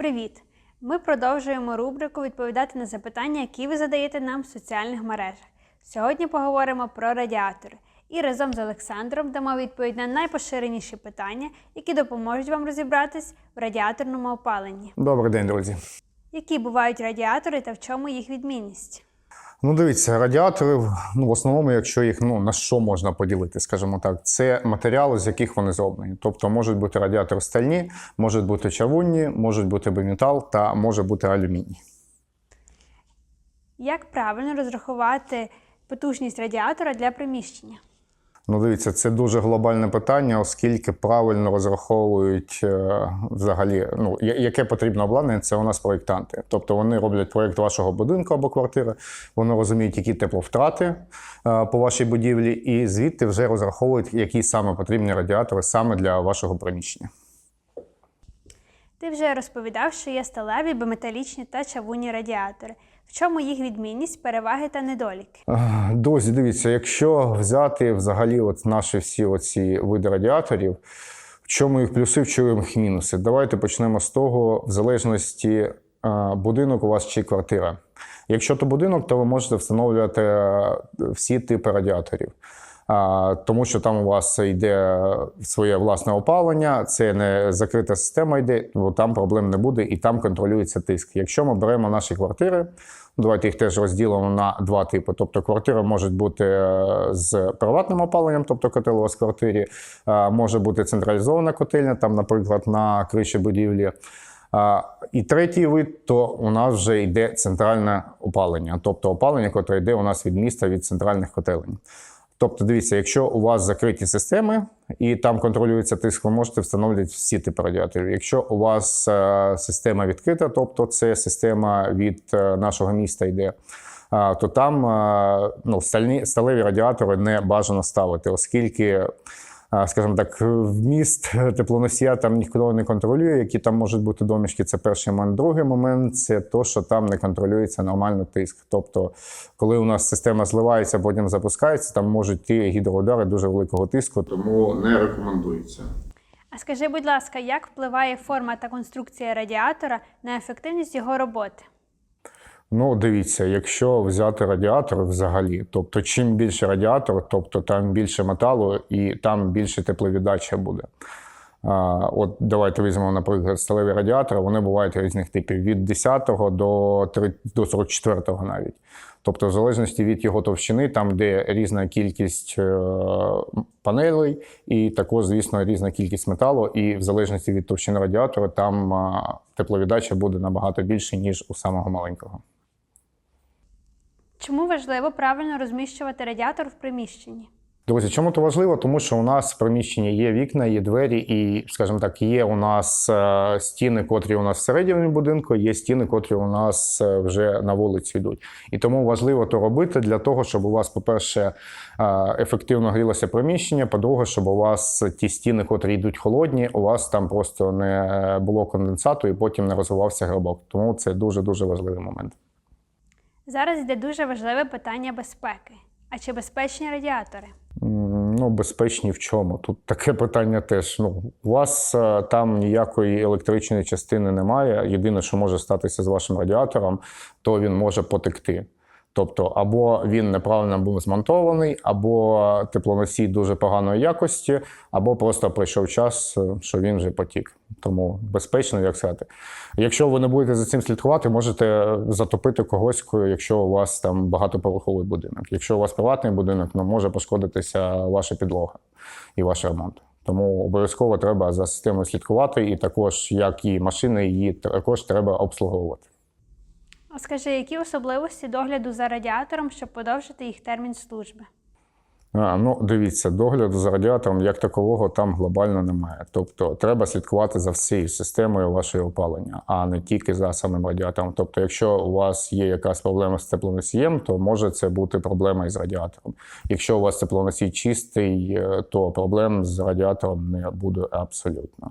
Привіт! Ми продовжуємо рубрику відповідати на запитання, які ви задаєте нам в соціальних мережах. Сьогодні поговоримо про радіатори і разом з Олександром дамо відповідь на найпоширеніші питання, які допоможуть вам розібратись в радіаторному опаленні. Добрий день, друзі. Які бувають радіатори та в чому їх відмінність? Ну, дивіться, радіатори, ну, в основному, якщо їх ну, на що можна поділити, скажімо так, це матеріали, з яких вони зроблені. Тобто можуть бути радіатори стальні, можуть бути чавунні, можуть бути біметал та може бути алюміній. Як правильно розрахувати потужність радіатора для приміщення? Ну, дивіться, це дуже глобальне питання, оскільки правильно розраховують е, взагалі, ну, яке потрібно обладнання, це у нас проєктанти. Тобто вони роблять проєкт вашого будинку або квартири, вони розуміють, які тепловтрати е, по вашій будівлі, і звідти вже розраховують, які саме потрібні радіатори саме для вашого приміщення. Ти вже розповідав, що є сталеві, биметалічні та чавунні радіатори. В чому їх відмінність, переваги та недоліки? Е, Друзі, дивіться, якщо взяти взагалі от наші всі оці види радіаторів, в чому їх плюси, в чому їх мінуси? Давайте почнемо з того, в залежності е, будинок у вас чи квартира. Якщо то будинок, то ви можете встановлювати е, всі типи радіаторів. Тому що там у вас йде своє власне опалення, це не закрита система йде, бо там проблем не буде і там контролюється тиск. Якщо ми беремо наші квартири, давайте їх теж розділимо на два типи. Тобто квартири можуть бути е, з приватним опаленням, тобто котел у вас в квартирі, може бути централізована котельня, там, наприклад, на криші будівлі. А, І третій вид то у нас вже йде центральне опалення, тобто опалення, яке йде у нас від міста від центральних котелень. Тобто, дивіться, якщо у вас закриті системи і там контролюється тиск, ви можете встановлювати всі типи радіаторів. Якщо у вас е, система відкрита, тобто це система від е, нашого міста йде, е, то там ну, стальні, сталеві радіатори не бажано ставити, оскільки, скажімо так, вміст теплоносія там ніхто не контролює, які там можуть бути домішки. Це перший момент. Другий момент це то, що там не контролюється нормально тиск. Тобто, коли у нас система зливається, потім запускається, там можуть йти гідроудари дуже великого тиску, тому не рекомендується. А скажи, будь ласка, як впливає форма та конструкція радіатора на ефективність його роботи? Ну, дивіться, якщо взяти радіатор взагалі, тобто чим більше радіатор, тобто там більше металу і там більше тепловіддача буде. А, от давайте візьмемо, наприклад, сталеві радіатори, вони бувають різних типів від 10 до, 3, до 44 навіть. Тобто, в залежності від його товщини, там де різна кількість е, панелей, і також, звісно, різна кількість металу, і в залежності від товщини радіатора, там е, тепловіддача буде набагато більше, ніж у самого маленького. Чому важливо правильно розміщувати радіатор в приміщенні? Друзі, чому це важливо? Тому що у нас в приміщенні є вікна, є двері, і, скажімо так, є у нас е, стіни, котрі у нас всередині будинку, є стіни, котрі у нас е, вже на вулиці йдуть. І тому важливо то робити для того, щоб у вас, по-перше, е, ефективно грілося приміщення. По-друге, щоб у вас ті стіни, котрі йдуть холодні, у вас там просто не було конденсату і потім не розвивався грибок. Тому це дуже дуже важливий момент. Зараз йде дуже важливе питання безпеки. А чи безпечні радіатори? Ну, безпечні в чому? Тут таке питання теж. Ну, у вас е, там ніякої електричної частини немає. Єдине, що може статися з вашим радіатором, то він може потекти. Тобто, або він неправильно був змонтований, або теплоносій дуже поганої якості, або просто прийшов час, е, що він вже потік. Тому безпечно, як сказати. Якщо ви не будете за цим слідкувати, можете затопити когось, якщо у вас там багатоповерховий будинок. Якщо у вас приватний будинок, ну може пошкодитися ваша підлога і ваш ремонт. Тому обов'язково треба за системою слідкувати, і також, як і машини, її також треба обслуговувати. А скажи, які особливості догляду за радіатором, щоб подовжити їх термін служби? А, ну, дивіться, догляду за радіатором як такового там глобально немає. Тобто треба слідкувати за всією системою вашого опалення, а не тільки за самим радіатором. Тобто, якщо у вас є якась проблема з теплоносієм, то може це бути проблема із радіатором. Якщо у вас теплоносій чистий, е, то проблем з радіатором не буде абсолютно.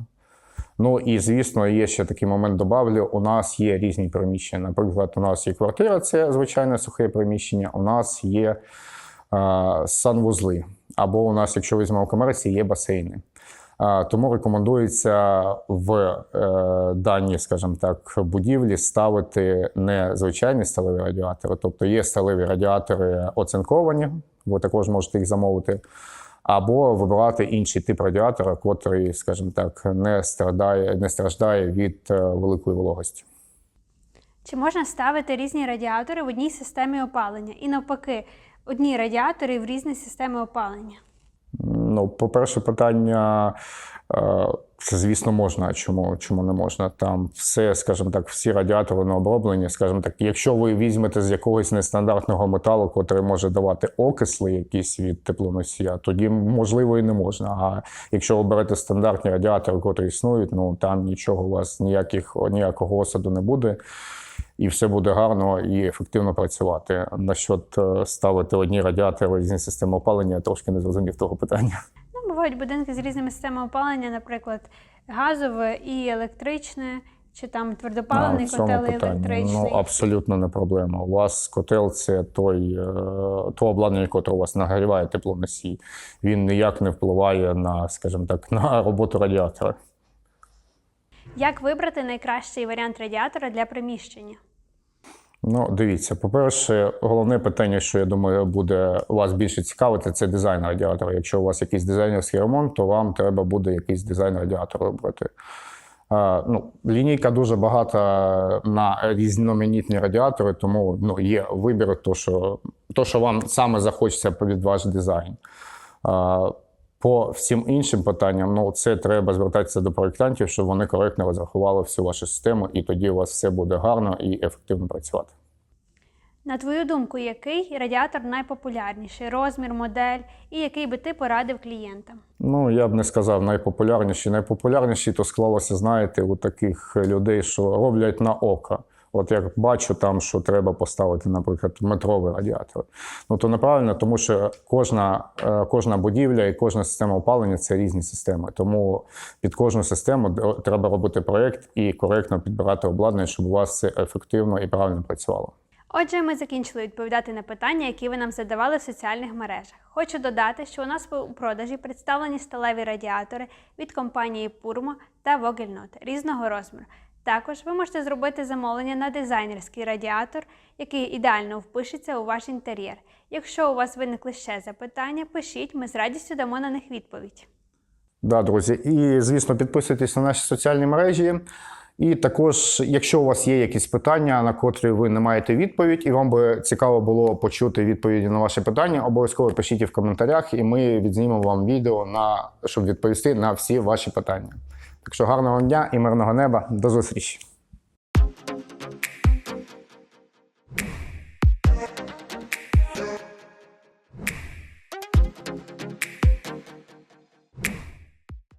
Ну і звісно, є ще такий момент добавлю. У нас є різні приміщення. Наприклад, у нас є квартира, це звичайне сухе приміщення. У нас є е, санвузли. Або у нас, якщо візьмемо комерції, є басейни. А, Тому рекомендується в е, дані, скажімо так, будівлі ставити не звичайні сталеві радіатори, тобто є сталеві радіатори оцинковані, ви також можете їх замовити, або вибирати інший тип радіатора, котрий, скажімо так, не страждає, не страждає від е, великої вологості. Чи можна ставити різні радіатори в одній системі опалення? І навпаки, одні радіатори в різні системи опалення? Ну, по-перше, питання. е, Це, звісно, можна. Чому, чому не можна? Там все, скажімо так, всі радіатори не оброблені. Скажімо так, якщо ви візьмете з якогось нестандартного металу, котрий може давати окисли якісь від теплоносія, тоді можливо і не можна. А якщо ви берете стандартні радіатори, котрі існують, ну там нічого у вас ніяких ніякого осаду не буде. І все буде гарно і ефективно працювати. Насчет е, ставити одні радіатори різні системи опалення, я трошки не зрозумів того питання. Ну, бувають будинки з різними системами опалення, наприклад, газове і електричне, чи там твердопаливний А, котел і електричний. Ну, абсолютно не проблема. У вас котел це той, е, то обладнання, яке у вас нагріває теплоносій. Він ніяк не впливає на, скажімо так, на роботу радіатора. Як вибрати найкращий варіант радіатора для приміщення? Ну, дивіться, по-перше, головне питання, що я думаю, буде вас більше цікавити, це дизайн радіатора. Якщо у вас якийсь дизайнерський ремонт, то вам треба буде якийсь дизайн радіатора вибрати. Е, ну, лінійка дуже багата на різноманітні радіатори, тому ну, є вибір, то що, то, що вам саме захочеться під ваш дизайн. Е, по всім іншим питанням, ну це треба звертатися до проєктантів, щоб вони коректно розрахували всю вашу систему, і тоді у вас все буде гарно і ефективно працювати. На твою думку, який радіатор найпопулярніший? Розмір, модель і який би ти порадив клієнтам? Ну, я б не сказав найпопулярніші. Найпопулярніші то склалося, знаєте, у таких людей, що роблять на око. От як бачу там, що треба поставити, наприклад, метровий радіатор. Ну то неправильно, тому що кожна, е, кожна будівля і кожна система опалення це різні системи. Тому під кожну систему треба робити проєкт і коректно підбирати обладнання, щоб у вас це ефективно і правильно працювало. Отже, ми закінчили відповідати на питання, які ви нам задавали в соціальних мережах. Хочу додати, що у нас у продажі представлені сталеві радіатори від компанії Purmo та Vogelnot різного розміру. Також ви можете зробити замовлення на дизайнерський радіатор, який ідеально впишеться у ваш інтер'єр. Якщо у вас виникли ще запитання, пишіть, ми з радістю дамо на них відповідь. Да, друзі. І, звісно, підписуйтесь на наші соціальні мережі. І також, якщо у вас є якісь питання, на котрі ви не маєте відповідь, і вам би цікаво було почути відповіді на ваші питання, обов'язково пишіть в коментарях, і ми відзнімемо вам відео на щоб відповісти на всі ваші питання. Так що гарного дня і мирного неба. До зустрічі!